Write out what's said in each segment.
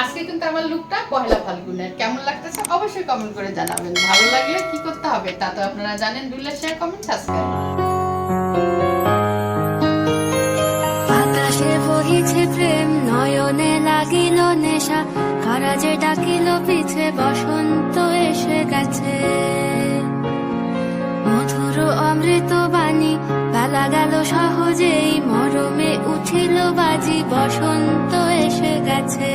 আজকে কিন্তু আমার লুকটা পহেলা ফাল্গুনের। কেমন লাগতেছে অবশ্যই কমেন্ট করে জানাবেন। ভালো লাগলে কি করতে হবে তা তো আপনারা জানেন। ডুলে শেয়ার কমেন্ট সাবস্ক্রাইব বাতাসে বহিছে প্রেম, নয়নে লাগিল নেশা। কারা ডাকিল, পিছে বসন্ত এসে গেছে। মধুর অমৃত বাণী, বেলা গেল সহজেই। মরমে উঠিল বাজি, বসন্ত এসে গেছে।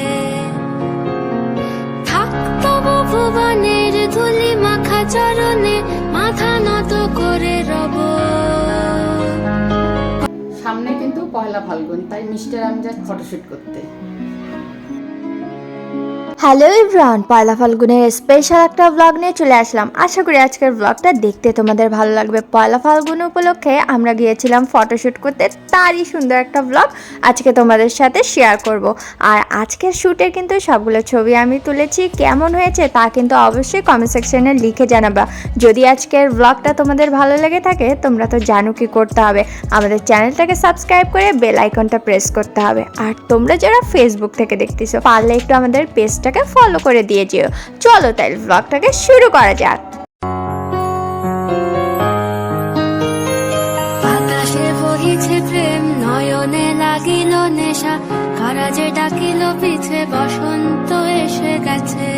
ভুবনের ধুলি মাখা চরণে মাথা নত করে রব। সামনে কিন্তু পয়লা ফাল্গুন, তাই মিস্টার আমি যাই ফটোশুট করতে। হ্যালো ইব্রান পয়লা ফাল্গুনের স্পেশাল একটা ব্লগ নিয়ে চলে আসলাম। আশা করি আজকের ব্লগটা দেখতে তোমাদের ভালো লাগবে। পয়লা ফাল্গুন উপলক্ষে আমরা গিয়েছিলাম ফটোশ্যুট করতে, তারই সুন্দর একটা ব্লগ আজকে তোমাদের সাথে শেয়ার করব। আর আজকের শ্যুটের কিন্তু সবগুলো ছবি আমি তুলেছি, কেমন হয়েছে তা কিন্তু অবশ্যই কমেন্ট সেকশনে লিখে জানাবা। যদি আজকের ব্লগটা তোমাদের ভালো লেগে থাকে, তোমরা তো জানো কি করতে হবে। আমাদের চ্যানেলটাকে সাবস্ক্রাইব করে বেল আইকনটা প্রেস করতে হবে। আর তোমরা যারা ফেসবুক থেকে দেখতেছো, পারলে একটু আমাদের পেজটাকে ফলো করে দিয়ে যেও। চলো তাহলে ব্লগটাকে শুরু করা যাক। প্রেম, নয়নে লাগিল নেশা ডাকিল পিছে, বসন্ত এসে গেছে।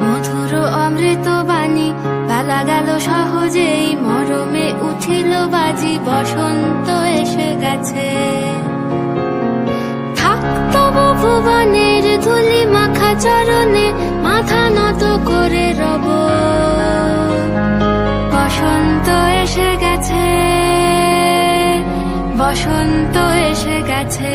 মধুর অমৃত বাণী, বেলা গেল সহজেই, মরমে উঠিল বাজি, বসন্ত এসে গেছে। থাকতো চরণে মাথা নত করে রব। বসন্ত এসে গেছে বসন্ত এসে গেছে।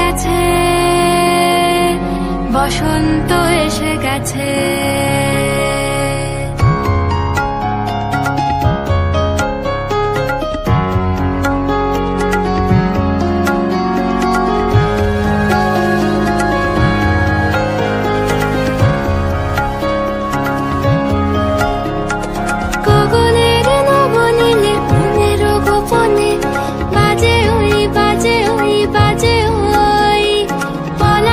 বসন্ত এসে গেছে।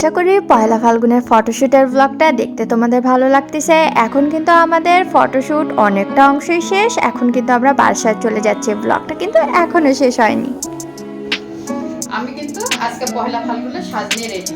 আশা করি পয়লা ফাল্গুনের ফটোশ্যুটের ব্লগটা দেখতে তোমাদের ভালো লাগতেছে। এখন কিন্তু আমাদের ফটোশ্যুট অনেকটা অংশই শেষ। এখন কিন্তু আমরা বারসায় চলে যাচ্ছি। ব্লগটা কিন্তু এখনও শেষ হয়নি। আমি কিন্তু আজকে পয়লা ফাল্গুনের সাজ নিয়ে রেডি